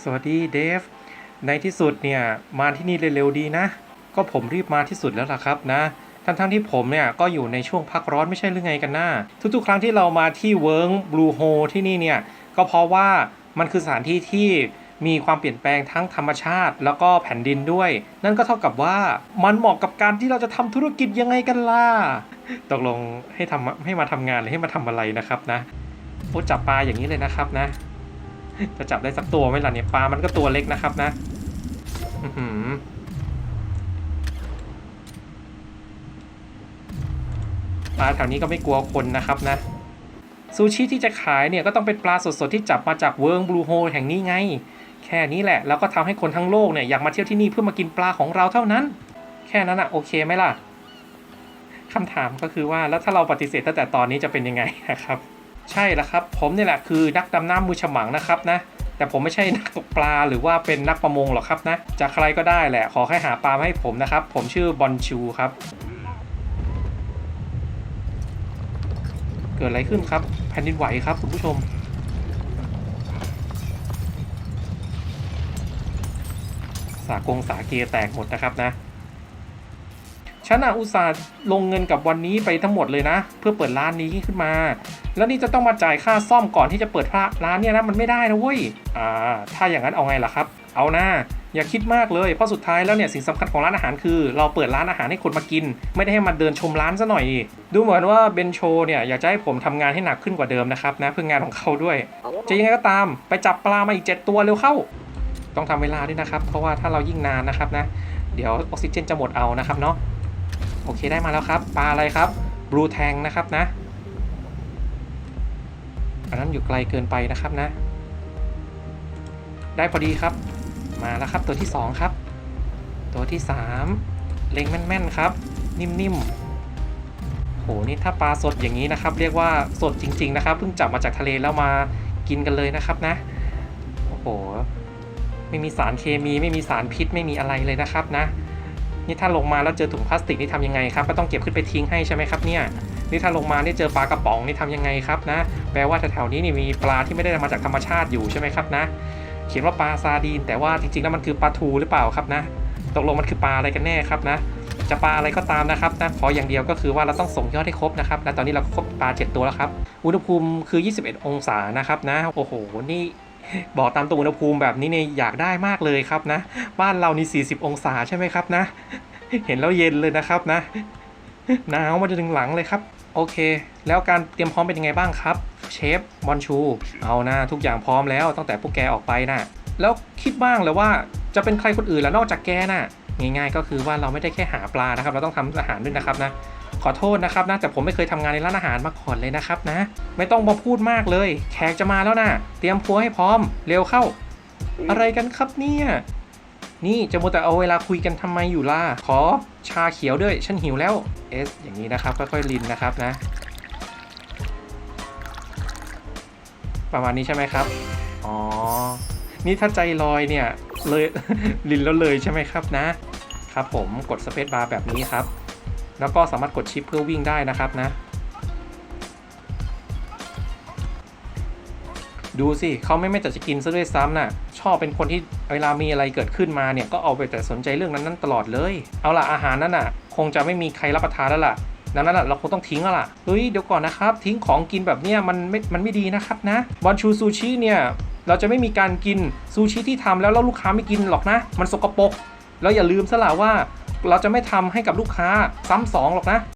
สวัสดีเดฟ ในที่สุดเนี่ย มาที่นี่เร็วๆดีนะ ก็ผมรีบมาที่สุดแล้วล่ะครับนะ ทั้งๆที่ผมเนี่ยก็อยู่ในช่วงพักร้อนไม่ใช่หรือไงกันนะทุกๆ ครั้งที่เรามาที่เวิร์งบลูโฮที่นี่เนี่ย ก็เพราะว่ามันคือสถานที่ที่มีความเปลี่ยนแปลงทั้งธรรมชาติ แล้วก็แผ่นดินด้วย นั่นก็เท่ากับว่ามันเหมาะกับการที่เราจะทำธุรกิจยังไงกันล่ะ ตกลงให้ทำให้มาทำงานหรือให้มาทำอะไรนะครับนะโอ้จับปลาอย่างนี้เลยนะครับนะ จะจับได้สักตัวไหมล่ะเนี่ยปลามันก็ตัวเล็กนะครับนะอื้อหือปลาแถวนี้ก็ไม่กลัวคนนะครับนะซูชิที่จะขายเนี่ยก็ต้องเป็นปลาสดๆที่จับมาจากเวิร์งบลูโฮแห่งนี้ไง แค่นี้แหละ แล้วก็ทำให้คนทั้งโลกเนี่ยอยากมาเที่ยวที่นี่เพื่อมากินปลาของเราเท่านั้น แค่นั้นอะโอเคไหมล่ะคำถามก็คือว่าแล้วถ้าเราปฏิเสธตั้งแต่ตอนนี้จะเป็นยังไงนะครับ ใช่แล้วครับ ผมนี่แหละคือนักดำน้ำมือฉมังนะครับนะ แต่ผมไม่ใช่นักตกปลาหรือว่าเป็นนักประมงหรอกครับนะจากใครก็ได้แหละขอแค่หาปลามาให้ผมนะครับ ผมชื่อบอลชูครับ เกิดอะไรขึ้นครับแผ่นดินไหวครับคุณผู้ชมสากงสาเกแตกหมดนะครับนะ ฉันอะอุตส่าห์ลงเงินกับวันนี้ไปทั้งหมดเลยนะ เพื่อเปิดร้านนี้ขึ้นมา แล้วนี่จะต้องมาจ่ายค่าซ่อมก่อนที่จะเปิดร้านเนี่ยนะมันไม่ได้นะเว้ยอ่าถ้าอย่างนั้นเอาไงล่ะครับ เอานะอย่าคิดมากเลยเพราะสุดท้ายแล้วเนี่ยสิ่งสำคัญของร้านอาหารคือ เราเปิดร้านอาหารให้คนมากิน ไม่ได้ให้มาเดินชมร้านซะหน่อย ดูเหมือนว่าเบนโชเนี่ยอยากจะให้ผมทำงานให้หนักขึ้นกว่าเดิมนะครับนะเพื่องานของเขาด้วย จะยังไงก็ตามไปจับปลามาอีก 7 ตัวเร็วเข้า ต้องทำเวลาด้วยนะครับ เพราะว่าถ้าเรายิ่งนานนะครับนะ เดี๋ยวออกซิเจนจะหมดเอานะครับเนาะ โอเคได้มาแล้วครับ ปลาอะไรครับบลูแทงนะครับนะอันนั้นอยู่ไกลเกินไปนะครับนะ ได้พอดีครับ มาแล้วครับตัวที่ 2 ครับ ตัวที่ 3 เล็งแม่นๆครับ นิ่มๆโหนี่ถ้าปลาสดอย่างนี้นะครับ เรียกว่าสดจริง ๆ นะครับเพิ่งจับมาจากทะเลแล้วมากินกันเลยนะครับนะโอ้โหไม่มีสารเคมีไม่มีสารพิษไม่มีอะไรเลยนะครับนะ นี่ถ้าลงมาแล้วเจอถุงพลาสติกนี่ทำยังไงครับ ก็ต้องเก็บขึ้นไปทิ้งให้ใช่ไหมครับเนี่ยนี่ถ้าลงมานี่เจอปลากระป๋องนี่ทำยังไงครับนะ แปลว่าแถวๆนี้นี่มีปลาที่ไม่ได้มาจากธรรมชาติอยู่ใช่ไหมครับนะ เขียนว่าปลาซาดีน แต่ว่าจริงๆแล้วมันคือปลาทูหรือเปล่าครับนะ ตกลงมันคือปลาอะไรกันแน่ครับนะ จะปลาอะไรก็ตามนะครับนะขออย่างเดียวก็คือว่าเราต้องส่งยอดให้ครบนะครับ และตอนนี้เราครบปลา 7 ตัวแล้วครับ อุณหภูมิคือ 21 องศานะครับนะ โอ้โห นี่ บอกตามตัวอุณหภูมิแบบนี้เนี่ยอยากได้มากเลยครับนะ บ้านเรานี่40 องศาใช่ไหมครับนะ เห็นแล้วเย็นเลยนะครับนะหนาวมาจนถึงหลังเลยครับ โอเค แล้วการเตรียมพร้อมเป็นยังไงบ้างครับ เชฟบอลชู เอานะทุกอย่างพร้อมแล้วตั้งแต่พวกแกออกไปนะแล้วคิดบ้างเลยว่าจะเป็นใครคนอื่นแล้วนอกจากแกน่ะ ง่ายๆ ก็คือว่าเราไม่ได้แค่หาปลานะครับ เราต้องทำอาหารด้วยนะครับนะ ขอโทษนะครับนะ แต่ผมไม่เคยทำงานในร้านอาหารมาก่อนเลยนะครับนะ ไม่ต้องมาพูดมากเลย แขกจะมาแล้วนะ เตรียมครัวให้พร้อม เร็วเข้า อะไรกันครับเนี่ย นี่จะมัวแต่เอาเวลาคุยกันทำไมอยู่ล่ะ ขอชาเขียวด้วย ฉันหิวแล้ว เอส อย่างนี้นะครับ ค่อยๆลินนะครับนะ ประมาณนี้ใช่ไหมครับ อ๋อ นี่ถ้าใจลอยเนี่ยเลยลินแล้วเลยใช่ไหมครับนะครับผมกดสเปซบาร์แบบนี้ครับ แล้วก็สามารถกดชิปเพื่อวิ่งได้นะครับนะ ดูสิเขาไม่ไม่แต่จะกินซะด้วยซ้ำน่ะ ชอบเป็นคนที่เวลามีอะไรเกิดขึ้นมาเนี่ยก็เอาไปแต่สนใจเรื่องนั้นๆตลอดเลย เอาล่ะอาหารนั้นน่ะ คงจะไม่มีใครรับประทานแล้วล่ะดังนั้นน่ะเราคงต้องทิ้งแล้วล่ะ เฮ้ย เดี๋ยวก่อนนะครับ ทิ้งของกินแบบเนี้ยมันไม่ มันไม่ดีนะครับนะ บอลชูซูชิเนี่ย เราจะไม่มีการกินซูชิที่ทำแล้วแล้วลูกค้าไม่กินหรอกนะ มันสกปรกแล้วอย่าลืมซะล่ะว่า เราจะไม่ทำให้กับลูกค้าซ้ำสองหรอกนะ